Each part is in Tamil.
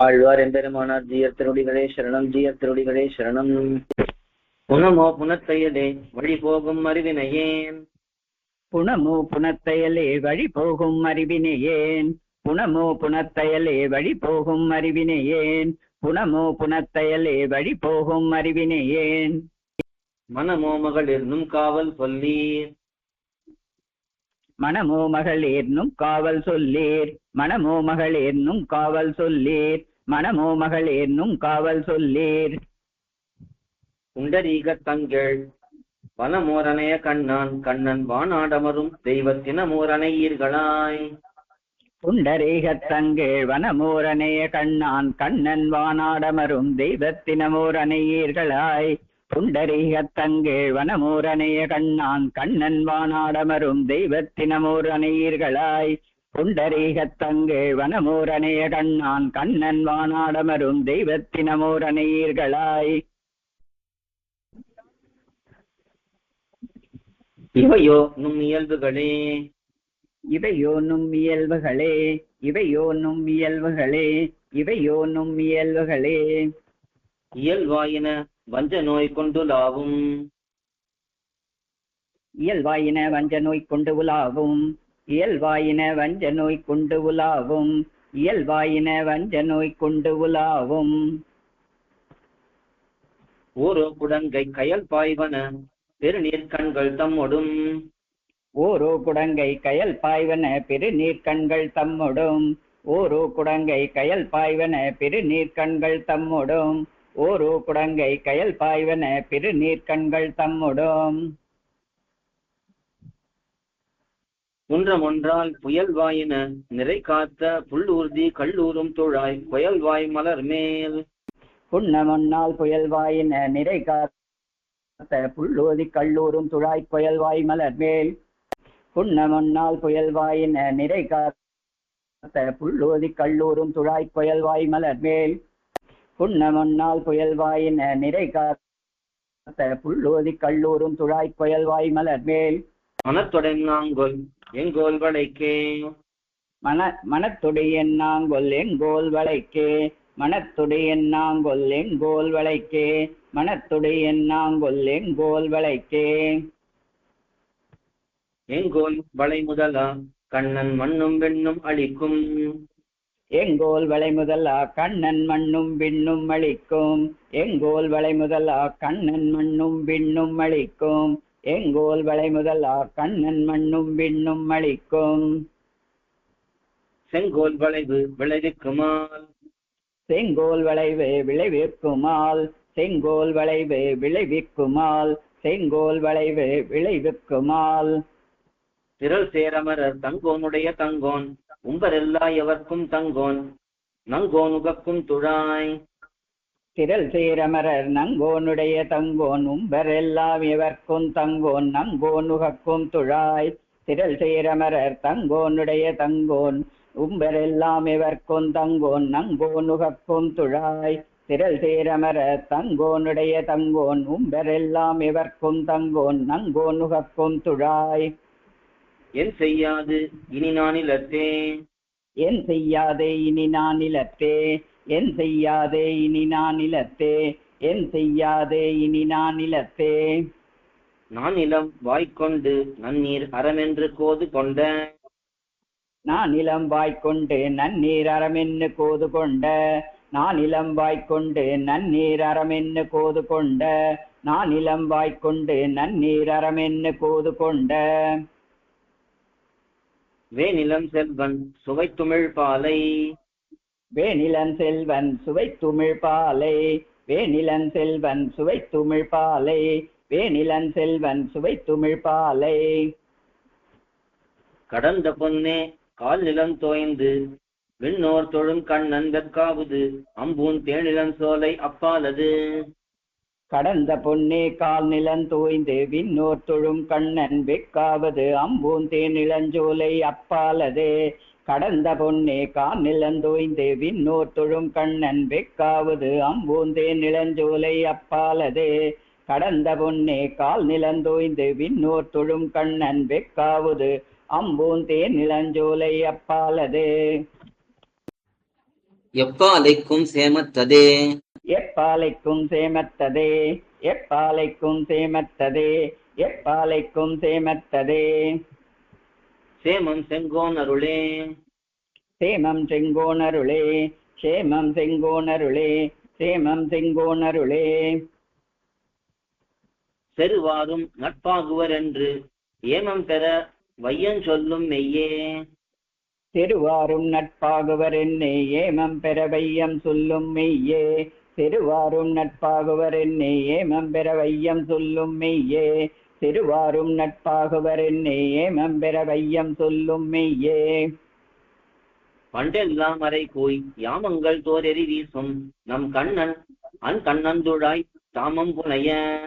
ஆழ்வார் எம்பெருமானார் ஜீயர் திருடிகளே சரணம் ஜீயர் திருடிகளே சரணம். புனமோ புனத்தையலே வழி போகும் அறிவினையேன். புனமோ புனத்தையலே வழி போகும் அறிவினையேன். புனமோ புனத்தையலே வழி போகும் அறிவினையேன். புனமோ புனத்தையலே வழி போகும் அறிவினையேன். மனமோ மகளிர்னும் காவல் சொல்லீர். மனமோ மகளேர்னும் காவல் சொல்லீர். மனமோ மகளேர்னும் காவல் சொல்லீர். மனமோ மகளேர்னும் காவல் சொல்லீர். புண்டரீக தங்கள் வனமோரனைய கண்ணான் கண்ணன் வானாடமரும் தெய்வத்தினமோரனையீர்களாய் புண்டரீகத்தங்கள் வனமோரனைய கண்ணான் கண்ணன் வானாடமரும் புண்டரீகத்தங்கள் வனமோரனைய கண்ணான் கண்ணன் வானாடமரும் தெய்வத்தினமோரனையீர்களாய் புண்டரீகத்தங்கள் வனமோரனைய கண்ணான் கண்ணன் வானாடமரும் தெய்வத்தினமோரனையீர்களாய் இவையோ நும் இயல்புகளே. இவையோனும் இயல்புகளே. இவையோனும் இயல்புகளே. இவையோனும் இயல்புகளே. இயல்வாயின வஞ்ச நோய் கொண்டுலாவும் இயல்வாயின வஞ்ச நோய் கொண்டு உலாவும் இயல்வாயின வஞ்ச நோய் கொண்டு உலாவும் இயல்வாயின வஞ்ச நோய் கொண்டு உலாவும் ஓரோ குடங்கை கயல் பாய்வன பெருநீர்க்கண்கள் தம்மொடும். ஓரோ குடங்கை கயல் பாய்வன பெரு நீர்க்கண்கள் தம்மொடும். ஓரோ குடங்கை கயல் பாய்வன பெரு நீர்க்கண்கள் தம்மொடும். ஓரோ குடங்கை கயல் பாய்வன பெரு நீர்க்கண்கள் தம்மொடும். குன்றமொன்றால் புயல் வாயின நிறை காத்த புல்லூர்தி கல்லூரும் துழாய் புயல் வாய் மலர் மேல். புன்னமொன்னால் புயல் வாயின நிறை காத்த புல்லோதி கல்லூரும் துழாய் புயல் வாய் மலர் மேல். புன்னமொன்னால் புயல் வாயின நிறை காத்த புல்லோதி கல்லூரும் துழாய் புயல் வாய் மலர் மேல். புன்னமொன்னால் புயல் வாயின நிறை காத்த புல்லோதி கல்லூரும் துழாய் புயல் வாய் மலர் மேல் மனத்துடன் நாங்கொல் எங்கோல் வளைக்கே? மன மனத்துடையன் நாங்கொல் எங்கோல் வளைக்கே? மனத்துடையன் நாங்கொல் எங்கோல் வளைக்கே? மனத்துடையன் நாங்கொல் எங்கோல் வளைக்கே? எங்கோல் வளை முதலா கண்ணன் மண்ணும் வெண்ணும் அளிக்கும் எங்கோல் வளை முதலா கண்ணன் மண்ணும் விண்ணும் அளிக்கும். எங்கோல் வளை முதலா கண்ணன் மண்ணும் விண்ணும் அளிக்கும். எங்கோல் வளை முதலா கண்ணன் மண்ணும் விண்ணும் அளிக்கும். செங்கோல் வளைவு விளைவிக்குமால். செங்கோல் வளைவு விளைவிக்குமால். செங்கோல் வளைவு விளைவிக்குமால். செங்கோல் வளைவு விளைவிக்குமால். திரள் சேரமரர் தங்கோனுடைய தங்கோன். உம்பரெல்லா எவர்க்கும் தங்கோன் நங்கோன் உகக்கும் துழாய். திரள் சேரமரர் நங்கோனுடைய தங்கோன் உம்பரெல்லாம் எவர்க்கும் தங்கோன் நங்கோன் உகக்கும் துழாய். திரள் சேரமரர் தங்கோனுடைய தங்கோன் உம்பரெல்லாம் எவர்க்கும் தங்கோன் நங்கோன் உகக்கும் துழாய். திரள் சேரமர தங்கோனுடைய தங்கோன் உம்பரெல்லாம் எவர்க்கும் தங்கோன் நங்கோன் உகக்கும் துழாய். என் செய்யாது இனி நான் இலத்தே என் செய்யாதே இனி நான் இலத்தே என் செய்யாதே இனி நான் இலத்தே என் செய்யாதே இனி நான் இலத்தே நான் இளம் வாய்க்கொண்டு நன்னீர் அறமென்று கோது கொண்ட நான் இளம் வாய்க்கொண்டு நன்னீர் அறமென்னு கோது கொண்ட. நான் இளம் வாய்க்கொண்டு நன்னீர் அறமென்னு கோது கொண்ட. நான் இளம் வாய்க்கொண்டு நன்னீர் அறமென்னு கோது கொண்ட. வேநிலம் செல்வன் சுவைத்துமிழ் பாலை. வேநிலன் செல்வன் சுவை துமிழ் பாலை. வேநிலன் செல்வன் சுவை துமிழ் பாலை. வேநிலன் செல்வன் சுவை துமிழ் பாலை. கடந்த பொன்னே கால் நிலம் தோய்ந்து விண்ணோர் தொழும் கண்ணன் வெற்காவுது அம்பூன் தேனிலம் சோலை அப்பாலது. கடந்த பொன்னே கால் நிலந்தோய்ந்து விண்ணோர் தொழும் கண்ணன் வெக்காவது அம்பூந்தே நிலஞ்சோலை அப்பாலதே. கடந்த பொன்னே கால் நிலந்தோய்ந்து விண்ணோர் தொழும் கண்ணன் வெக்காவது அம்பூந்தே நிலஞ்சோலை அப்பாலதே. கடந்த பொன்னே கால் நிலந்தோய்ந்து விண்ணோர் தொழும் கண்ணன் வெக்காவது அம்பூந்தே நிலஞ்சோலை அப்பாலதே. எப்பாலைக்கும் சேமத்ததே. எப்பாலைக்கும் சேமத்ததே எப்பாலைக்கும் சேமத்ததே எப்பாலைக்கும் சேமத்ததே. சேமம் செங்கோன் அருளே. சேமம் செங்கோணருளே சேமம் செங்கோணருளே சேமம் செங்கோணருளே செருவாரும் நட்பாகுவர் என்று ஏமம் பெற வையன் சொல்லும் மெய்யே. திருவாரும் நட்பாகுவர் என்னே ஏமம் பெற வையம் சொல்லும் மெய்யே. திருவாரும் நட்பாகுவர் என்னே ஏமம் பெற வையம் சொல்லும் மெய்யே. திருவாரும் நட்பாகுவர் என்னே ஏமம் பெற வையம் சொல்லும் மெய்யே. பண்டெல்லாம் அறை கூய் யாமங்கள் தோரெறி வீசும். நம் கண்ணன் அன் கண்ணந்துழாய் தாமம் புனைய.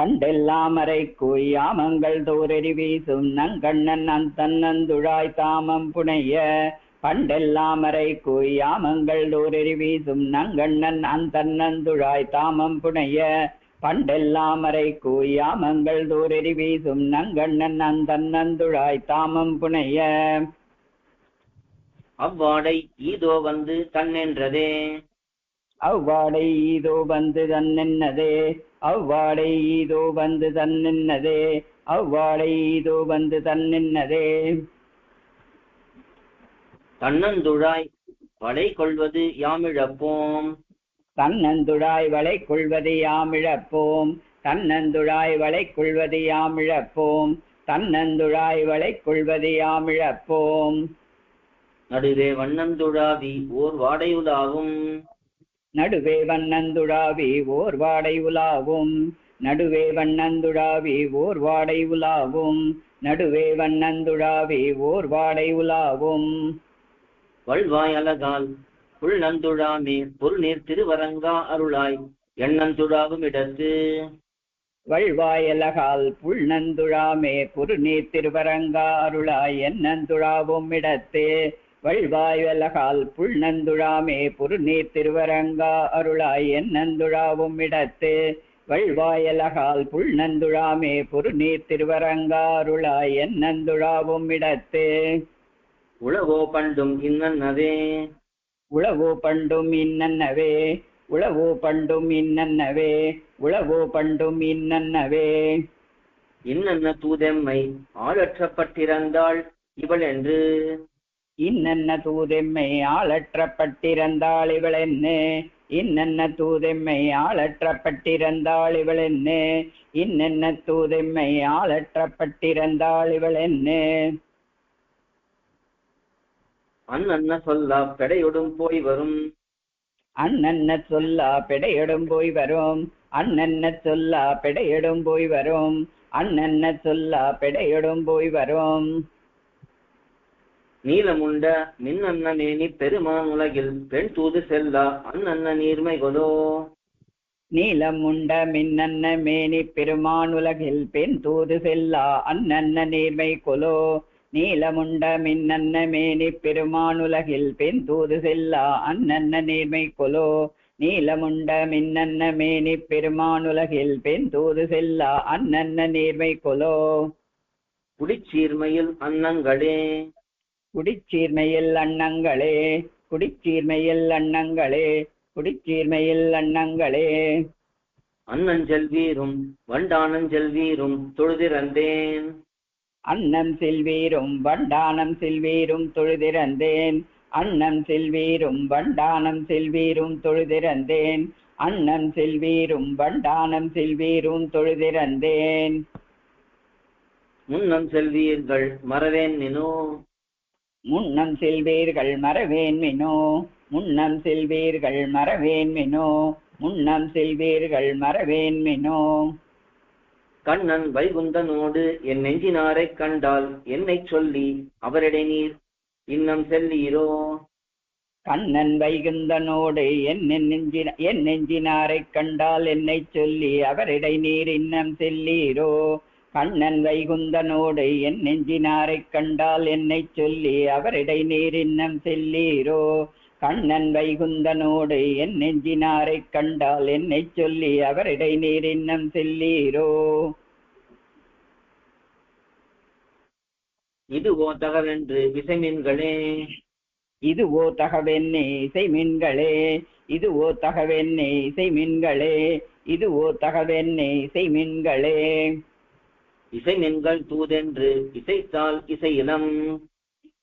பண்டெல்லாம் அறை யாமங்கள் தோரெறி வீசும். நங்கண்ணன் அந் தன்னந்துழாய் தாமம் புனைய. பண்டெல்லாம் அறை யாமங்கள் தோரெறி வீசும் நங்கண்ணன் அந் தன்னந்துழாய் தாமம் புனைய. பண்டெல்லாம் அறை யாமங்கள் தோரெறி வீசும் நங்கண்ணன் அந் தன்னந்துழாய் தாமம் புனைய. அவ்வாடை ஈதோ வந்து தன்னென்றதே அவ்வாடை ஈதோ வந்து தன்னென்னதே அவ்வாடை ஈதோ வந்து தன்னென்னதே அவ்வாடை ஈதோ வந்து தன்னென்னதே தன்னந்துழாய் வளை கொள்வது யாமிழப்போம். தன்னந்துழாய் வளை கொள்வது யாமிழப்போம். தன்னந்துழாய் வளை கொள்வது யாமிழப்போம். தன்னந்துழாய் வளை கொள்வது யாமிழப்போம். நடுவே வண்ணந்துழாவி ஓர் வாடையுலாவும் நடுவே வண்ணந்துழாவி ஓர் வாடை உலாவும் நடுவே வண்ணந்துழாவி ஓர் வாடை உலாவும் நடுவே வண்ணந்துழாவி ஓர் வாடை உலாவும் வள்வாய் அலகால் புள்ளந்துழாமே பொருநீர் திருவரங்கா அருளாய். எண்ணந்துழாவும் இடத்து. வள்வாயலகால் புல்நந்துழாமே குறுநீர் திருவரங்கா அருளாய். என்னந்துழாவும் இடத்தே. வள்வாயலகால் புல்நந்துழாமே புறுநீர் திருவரங்கா அருளாய். என்னந்துழாவும் இடத்து. வள்வாயலகால் புல்நந்துழாமே புறுநீர் திருவரங்கா அருளாய். எண்ணந்துழாவும் இடத்து. உளவோ பண்டும் இன்னன்னதே உளவோ பண்டும் இன்னன்னவே. உளவோ பண்டும் இன்னன்னவே. உளவோ பண்டும் இன்னன்னவே. இன்னன்ன தூதெம்மை ஆளற்றப்பட்டிருந்தாள் இவள் என்று இன்னென்ன தூதெம்மை ஆளற்றப்பட்டிருந்தாள் இவளென்னு இன்னென்ன தூதெம்மை ஆளற்றப்பட்டிருந்தாள் இவளென்னு இன்னென்ன தூதெம்மை ஆளற்றப்பட்டிருந்தாள் இவளென்னு அன்னன்ன சொல்லா பெடையொடும் போய் வரும். அண்ணன்ன சொல்லா பெடையிடும் போய் வரும். அண்ணன்ன சொல்லா பெடையிடும் போய் வரும். அண்ணன்ன சொல்லா பெடையிடும் போய் வரும். நீலமுண்ட மின்னன்ன மேனி பெருமான் உலகில் பெண் தூது செல்லா அன்னன்ன நீர்மை கொலோ. நீலம் உண்ட மின்னன்ன மேனி பெருமான் உலகில் பெண் தூது செல்லா அண்ணன்ன நீர்மை கொலோ. நீலமுண்ட மின்னன்ன மேனி பெருமான் உலகில் பெண் தூது செல்லா அண்ணன்ன நீர்மை கொலோ. நீலமுண்ட மின்னன்ன மேனி பெருமான் உலகில் பெண் தூது செல்லா அண்ணன்ன நீர்மை கொலோ. குடிச்சீர்மையில் அன்னங்களே. குடிச்சீர்மையில் அண்ணங்களே குடிச்சீர்மையில் அண்ணங்களே குடிச்சீர்மையில் அண்ணங்களே அன்னஞ்செல் வீரும் வண்டானஞ்செல் வீரும் தொழுதிறந்தேன். அன்னம் செல்வீரும் வண்டானம் செல்வீரும் தொழுதிறந்தேன். அன்னம் செல்வீரும் வண்டானம் செல்வீரும் தொழுதிறந்தேன். அன்னம் செல்வீரும் வண்டானம் செல்வீரும் தொழுதிறந்தேன். முன்னம் செல்வீர்கள் மறவேன் நினோ முன்னம் செல்வீர்கள் மறவேன் மினோ. முன்னம் செல்வீர்கள் மறவேன் மினோ. முன்னம் செல்வீர்கள் மறவேன் மினோ. கண்ணன் வைகுந்தனோடு என் நெஞ்சினாரை கண்டால் என்னை சொல்லி அவரிடை நீர் இன்னம் செல்லீரோ கண்ணன் வைகுந்தனோடு என் நெஞ்சின என் நெஞ்சினாரை கண்டால் என்னை சொல்லி அவரிடை நீர் இன்னம் செல்லீரோ கண்ணன் வைகுந்தனோடு என் நெஞ்சினாரை கண்டால் என்னை சொல்லி அவரிடை நீர் இன்னம் செல்லீரோ கண்ணன் வைகுந்தனோடு என் நெஞ்சினாரைக் கண்டால் என்னைச் சொல்லி அவரிடை நீர் இன்னம் செல்லீரோ? இதுவோ தகவென்று விசைமீன்களே. இதுவோ தகவென்னே இசை மின்களே இதுவோ தகவென்னே இசை மின்களே இதுவோ தகவென்னே இசை மின்களே இசை மின்கள் தூதென்று இசைத்தால் இசையிலம்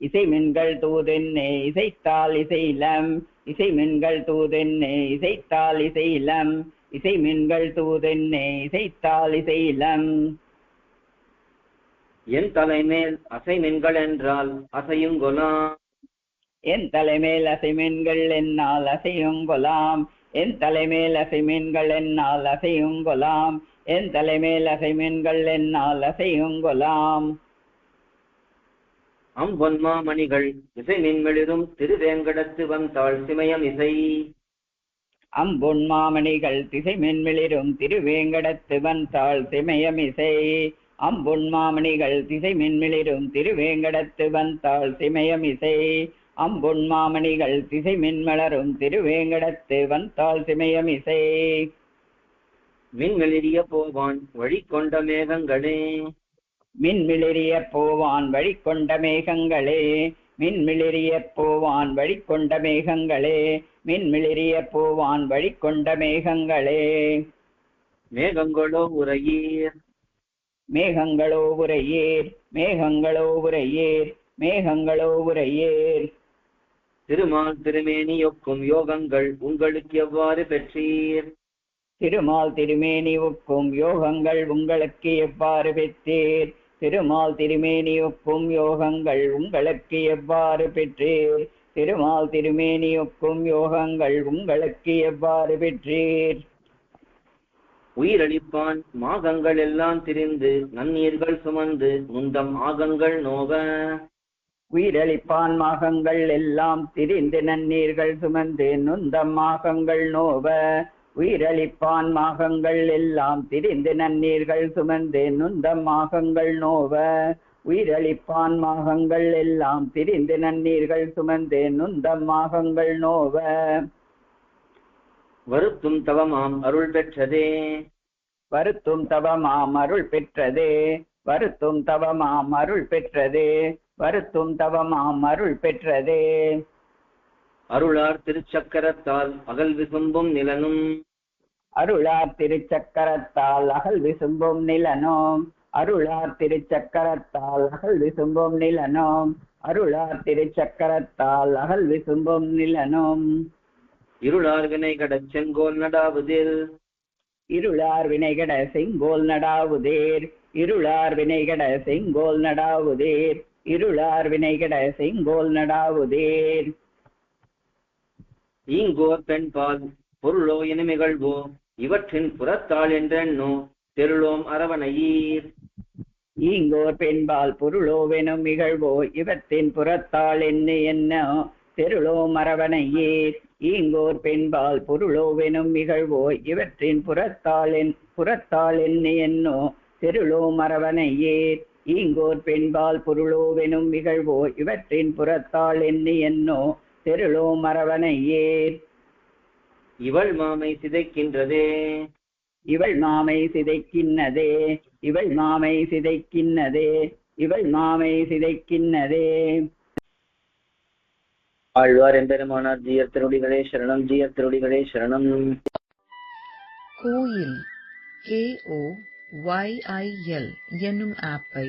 இசை மின்கள் தூதென்னே இசைத்தால் இசையிலம். இசை மின்கள் தூதென்னே இசைத்தால் இசையிலம். இசை மின்கள் தூதென்னே இசைத்தால் இசையிலம். என் தலைமேல் அசை மின்கள் என்றால் அசையுங்கொலாம் என் தலைமேல் அசைமீன்கள் என்னால் அசையுங்கொலாம் என் தலைமேல் அசைமீன்கள் என்னால் அசையுங்கொலாம் என் தலைமேல் அசைமீன்கள் என்னால் அசையுங்கொலாம் அம்பொன்மா மணிகள் இசை மின்மெளிரும் திருவேங்கடத்து வந்தாள் சிமயம் இசை. அம்பொன் மாமணிகள் திசை மென்மிளிரும் திருவேங்கடத்து வந்தாள் சிமயமிசை அம்பொன் மாமணிகள் திசை மென்மிளிரும் திருவேங்கடத்து வந்தாள் சிமயமிசை அம்பொன் மாமணிகள் திசை மென்மலரும் திருவேங்கடத்து வந்தாள் சிமயமிசை மின்மெளிரிய போவான் வழி கொண்ட மேகங்களே. மின்மிளிரிய போவான் வழிகொண்ட மேகங்களே மின்மிளிரிய போவான் வழிகொண்ட மேகங்களே மின்மிளிரிய போவான் வழிகொண்ட மேகங்களே. மேகங்களோ உரையீர் மேகங்களோ உரையேர் மேகங்களோ உரையேர் மேகங்களோ உரையேர் திருமால் திருமேனியொக்கும் யோகங்கள் உங்களுக்கு எவ்வாறு பெற்றீர்? திருமால் திருமேனி ஒக்கும் யோகங்கள் உங்களுக்கு எவ்வாறு பெற்றீர்? திருமால் திருமேனி ஒக்கும் யோகங்கள் உங்களுக்கு எவ்வாறு பெற்றீர் திருமால் திருமேனி ஒக்கும் யோகங்கள் உங்களுக்கு எவ்வாறு பெற்றீர்? உயிரளிப்பான் மாகங்கள் எல்லாம் திரிந்து நன்னீர்கள் சுமந்து முந்தம் ஆகங்கள் நோவ. உயிரளிப்பான் மாகங்கள் எல்லாம் திரிந்து நன்னீர்கள் சுமந்து நுந்தம் மாகங்கள் நோவ. உயிரளிப்பான் மாகங்கள் எல்லாம் திரிந்து நன்னீர்கள் சுமந்து நுந்தம் மாகங்கள் நோவ. உயிரளிப்பான் மாகங்கள் எல்லாம் திரிந்து நன்னீர்கள் சுமந்து நுந்தம் மாகங்கள் நோவ. வருத்தும் தவமாம் அருள் பெற்றதே. வருத்தும் தவமாம் அருள் பெற்றதே. வருத்தும் தவமாம் அருள் பெற்றதே. வருத்தும் தவமாம் அருள் பெற்றதே. அருளார் திருச்சக்கரத்தால் அகல் விசும்பும் நிலனும். அருளார் திருச்சக்கரத்தால் அகல் விசும்பும் நிலனோம். அருளார் திருச்சக்கரத்தால் அகல் விசும்பும் நிலனோம். அருளார் திருச்சக்கரத்தால் அகல் விசும்பும் நிலனோம். இருளார் வினைகடச் செங்கோல் நடாவுதில் இருளார் வினைகட செங்கோல் நடாவுதேர். இருளார் வினைகட செங்கோல் நடாவுதேர். இருளார் வினைகட செங்கோல் நடாவுதேர். ஈங்கோர் பெண்பால் பொருளோ இனிமிகழ்வோ இவற்றின் புறத்தாள் என்றெண்ணோ தெருளோம் அரவணையீர். ஈங்கோர் பெண்பால் பொருளோவெனும் நிகழ்வோ இவற்றின் புறத்தாள் என்ன என்ன தெருளோ மரவணையேர் ஈங்கோர் பெண்பால் பொருளோவெனும் நிகழ்வோ இவற்றின் புறத்தாள் என் புறத்தாள் என்ன என்னோ தெருளோ மரவணையேர் ஈங்கோர் பெண்பால் பொருளோவெனும் நிகழ்வோ இவற்றின் புறத்தாள் என்ன என்னோ தெருளோ மரவணையேர் இவள் மாமை சிதைக்கின்றதே. இவள் மாமை சிதைக்கின்னதே. இவள் மாமை சிதைக்கின்னதே. இவள் மாமை சிதைக்கின்னதே. ஆழ்வார் எம்பெருமானார் ஜீயர் திருடிகளே சரணம் ஜீயர் திருடிகளே சரணம். கோயில் K O Y I L என்னும் ஆப்பை